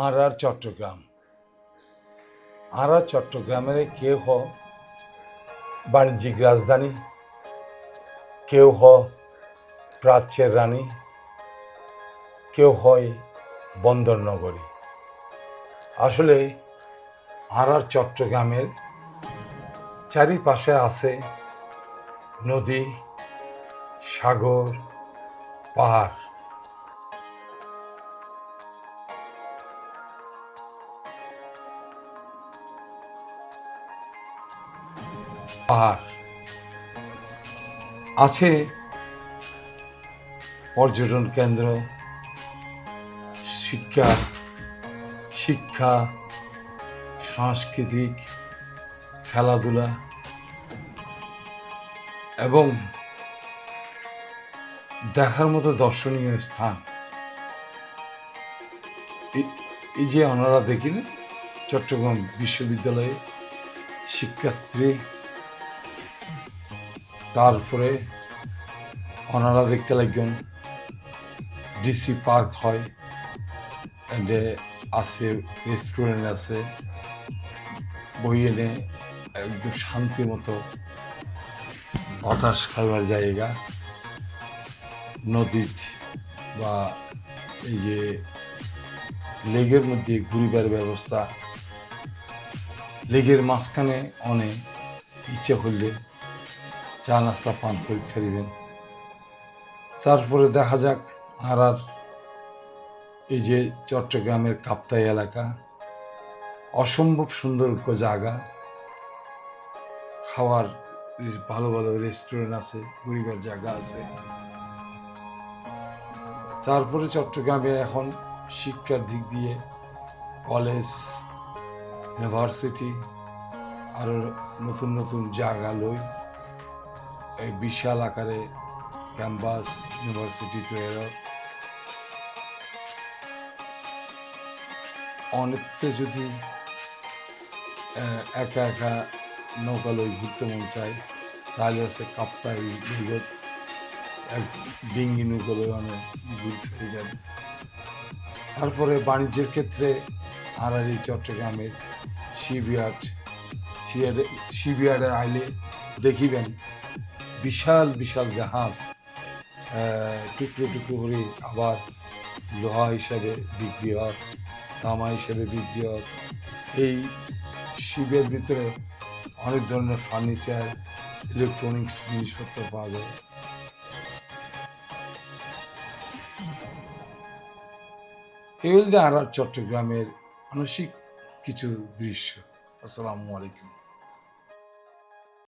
আর আর চট্টগ্রাম আর আর চট্টগ্রামের কেউ হ বাণিজ্যিক রাজধানী, কেউ হ প্রাচ্যের রানী, কেউ হয় বন্দর নগরী। আসলে আর আর চট্টগ্রামের চারিপাশে আছে নদী, সাগর, পাহাড়। পাহাড়। আছে পর্যটন কেন্দ্র, শিক্ষা শিক্ষা, সাংস্কৃতিক খেলাধুলা এবং দেখার মতো দর্শনীয় স্থান। এই- যে ওনারা দেখিলেন, চট্টগ্রাম বিশ্ববিদ্যালয়ে শিক্ষার্থী তারপরে ওনারা দেখতে লাগবেন। ডিসি পার্ক হয় এন্ডে আছে রেস্টুরেন্ট আছে, বই এনে একদম শান্তি মতো বাতাস খাইবার জায়গা। নদীর বা এই যে লেগের মধ্যে ঘুরিবার ব্যবস্থা। লেগের মাঝখানে অনেক ইচ্ছে করলে চা নাস্তা পান করে ফেরিবেন তারপরে দেখা যাক আর আর এই যে চট্টগ্রামের কাপ্তাই এলাকা, অসম্ভব সুন্দর জায়গা। খাওয়ার ভালো ভালো রেস্টুরেন্ট আছে ঘুরিবার জায়গা আছে। তারপরে চট্টগ্রামে এখন শিক্ষার দিক দিয়ে কলেজ ইউনিভার্সিটি আরও নতুন নতুন জায়গা লই এই বিশাল আকারে ক্যাম্পাস, ইউনিভার্সিটি তৈরি অনেককে যদি একা একা নৌকা লই ঘুরতে মন চায়, তাহলে আছে কাপ্তাই বিগত এক ডিঙ্গি নৌকা লই অনেক ঘুরতে যাবে তারপরে বাণিজ্যের ক্ষেত্রে আর এই চট্টগ্রামের শিবিয়ার্ড শিবিয়ার্ডে আইলে দেখিবেন বিশাল বিশাল জাহাজ টুকরো টুকরো করে আবার লোহা হিসাবে বিক্রি হয়, তামা হিসাবে বিক্রি হয়। এই শিবের ভিতরে অনেক ধরনের ফার্নিচার ইলেকট্রনিক্স জিনিসপত্র পাওয়া যায়। আর আর চট্টগ্রামের মানসিক কিছু দৃশ্য। আসসালামু আলাইকুম।